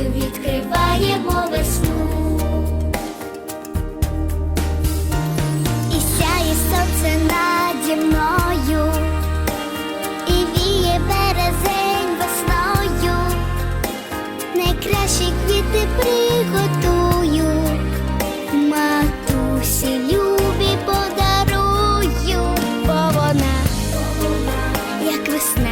Квітів відкриваємо весну. І сяє сонце наді мною, і віє березень весною, найкращі квіти приготую, матусі любі подарую, бо вона, як весна.